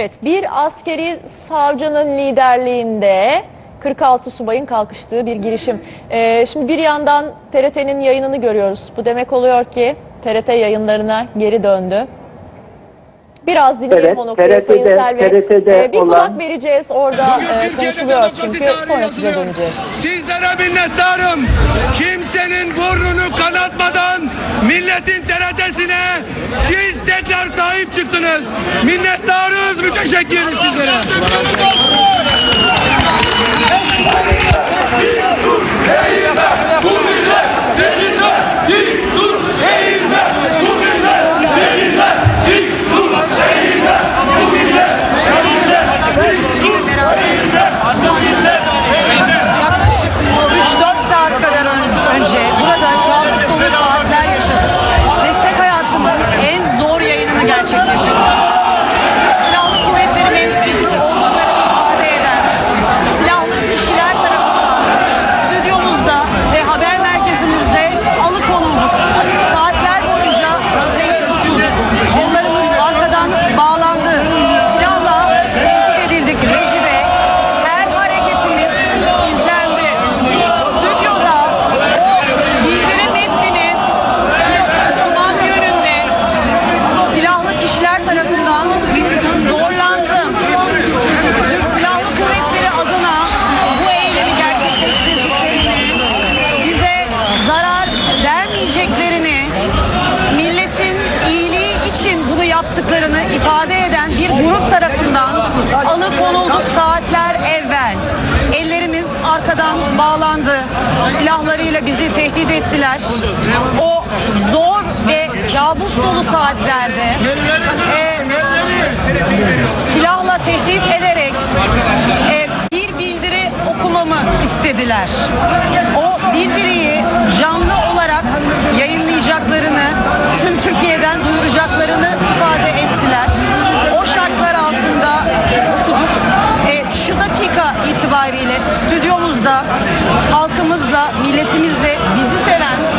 Evet, bir askeri savcının liderliğinde 46 subayın kalkıştığı bir girişim. Ee, şimdi bir yandan TRT'nin yayınını görüyoruz. Bu demek oluyor ki TRT yayınlarına geri döndü. Biraz dinleyelim Evet, o noktayı TRT'de Sayın Selvi. TRT'de Ee, bir olan- kulak vereceğiz. Orada e, konuşuluyor çünkü. Sonra size döneceğiz. Sizlere minnettarım. Kimsenin burnunu kanatmadan milletin TRT'sine siz tekrar sahip çıktınız. Minnettarız, müteşekkiriz sizlere. Yaklaşık 3-4 saat kadar ön- önce burada kabus dolu saatler yaşadık. Meslek hayatımın en zor yayınını gerçekleştirdik. Silahlı kuvvetleri mensubu olduklarını ifade eden silahlı kişiler tarafından stüdyomuzda ve haber merkezimizde alıkonulduk. Saatler boyunca rehin tutuldu. Kollarımız arkadan bağlandı. Silahla tehdit edildik rejide. Her hareketimiz izlendi. Stüdyoda o bildiri metnini okuman yönünde silahlı kişiler tarafından zorlandım. Türk Silahlı Kuvvetleri adına bu eylemi gerçekleştirdiklerini, bize zarar vermeyeceklerini, milletin iyiliği için bunu yaptıklarını ifade eden bir grup tarafından alıkonulduk saatler evvel. Ellerimiz arkadan bağlandı. Silahlarıyla bizi tehdit ettiler. O zor ve kabus dolu saatlerde e, silahla tehdit ederek e, bir bildiri okumamı istediler. O bildiriyi canlı olarak yayınlayacaklarını, tüm Türkiye'den duyuracaklarını itibariyle stüdyomuzda halkımızla, milletimizle, bizi seven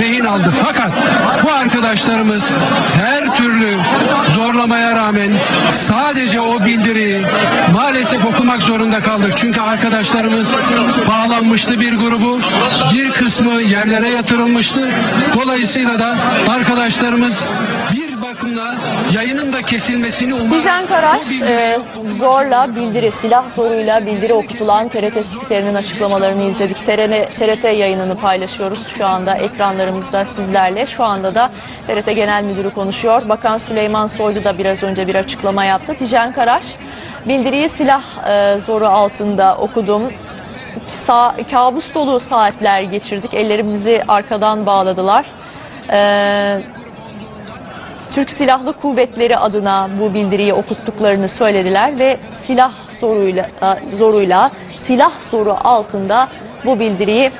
rehin aldı. Fakat bu arkadaşlarımız her türlü zorlamaya rağmen sadece o bildiriyi maalesef okumak zorunda kaldık. Çünkü arkadaşlarımız bağlanmıştı bir grubu. Bir kısmı yerlere yatırılmıştı. Dolayısıyla da arkadaşlarımız bir bakımda yayının da kesilmesini umarak Dijen Karaş e, zorla bildiri, silah zoruyla bildiri okutulan TRT spikerinin açıklamalarını izledik. TRT, TRT yayınını paylaşıyoruz şu anda ekranlarımızda sizlerle. Şu anda da TRT Genel Müdürü konuşuyor. Bakan Süleyman Soylu da biraz önce bir açıklama yaptı. Dijen Karaş, bildiriyi silah e, zoru altında okudum. Sa kabus dolu saatler geçirdik. Ellerimizi arkadan bağladılar. Eee Türk Silahlı Kuvvetleri adına bu bildiriyi okuttuklarını söylediler ve silah zoruyla, e, zoruyla silah zoru altında bu bildiriyi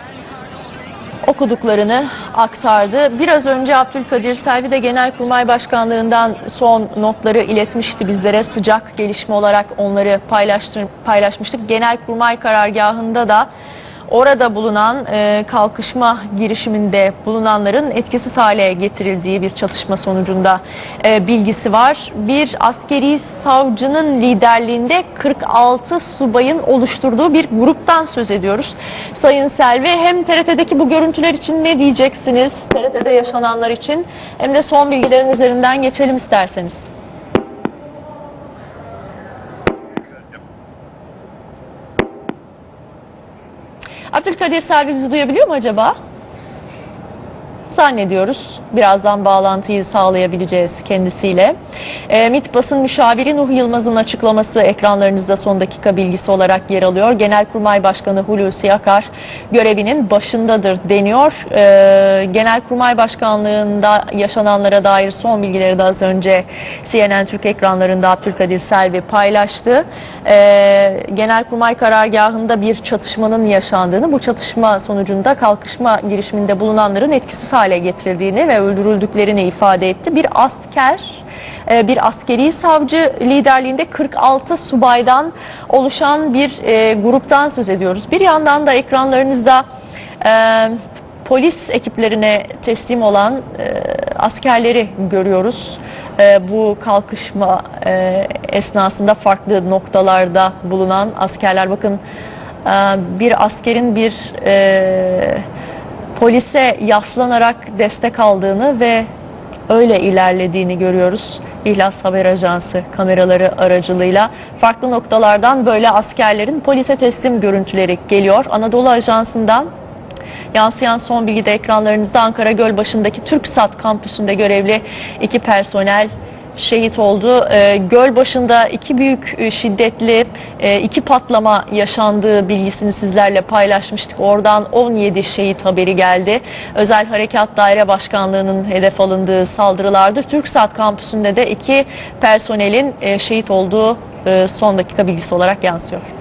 okuduklarını aktardı. Biraz önce Abdülkadir Selvi de Genelkurmay Başkanlığından son notları iletmişti bizlere. Sıcak gelişme olarak onları paylaşmıştık. Genelkurmay karargahında da orada bulunan e, kalkışma girişiminde bulunanların etkisiz hale getirildiği bir çatışma sonucunda e, bilgisi var. Bir askeri savcının liderliğinde 46 subayın oluşturduğu bir gruptan söz ediyoruz. Sayın Selvi hem TRT'deki bu görüntüler için ne diyeceksiniz? TRT'de yaşananlar için hem de son bilgilerin üzerinden geçelim isterseniz. Abdülkadir Selvi bizi duyabiliyor mu acaba? Zannediyoruz. Birazdan bağlantıyı sağlayabileceğiz kendisiyle. E, MİT basın müşaviri Nuh Yılmaz'ın açıklaması ekranlarınızda son dakika bilgisi olarak yer alıyor. Genelkurmay Başkanı Hulusi Akar görevinin başındadır deniyor. E, Genelkurmay Başkanlığı'nda yaşananlara dair son bilgileri de az önce CNN Türk ekranlarında Abdülkadir Selvi paylaştı. E, Genelkurmay karargahında bir çatışmanın yaşandığını, bu çatışma sonucunda kalkışma girişiminde bulunanların etkisiz hale getirildiğini ve öldürüldüklerini ifade etti. Bir asker e, bir askeri savcı liderliğinde 46 subaydan oluşan bir e, gruptan söz ediyoruz. Bir yandan da ekranlarınızda e, polis ekiplerine teslim olan askerleri görüyoruz. Bu kalkışma esnasında farklı noktalarda bulunan askerler bakın bir askerin bir polise yaslanarak destek aldığını ve öyle ilerlediğini görüyoruz. İhlas Haber Ajansı kameraları aracılığıyla farklı noktalardan böyle askerlerin polise teslim görüntüleri geliyor. Anadolu Ajansı'ndan Yansıyan son bilgi de ekranlarınızda Ankara Gölbaşı'ndaki TürkSat kampüsünde görevli iki personel şehit oldu. Ee, Gölbaşı'nda iki büyük e, şiddetli e, iki patlama yaşandığı bilgisini sizlerle paylaşmıştık. Oradan 17 şehit haberi geldi. Özel Harekat Daire Başkanlığı'nın hedef alındığı saldırılardır. TürkSat kampüsünde de iki personelin e, şehit olduğu e, son dakika bilgisi olarak yansıyor.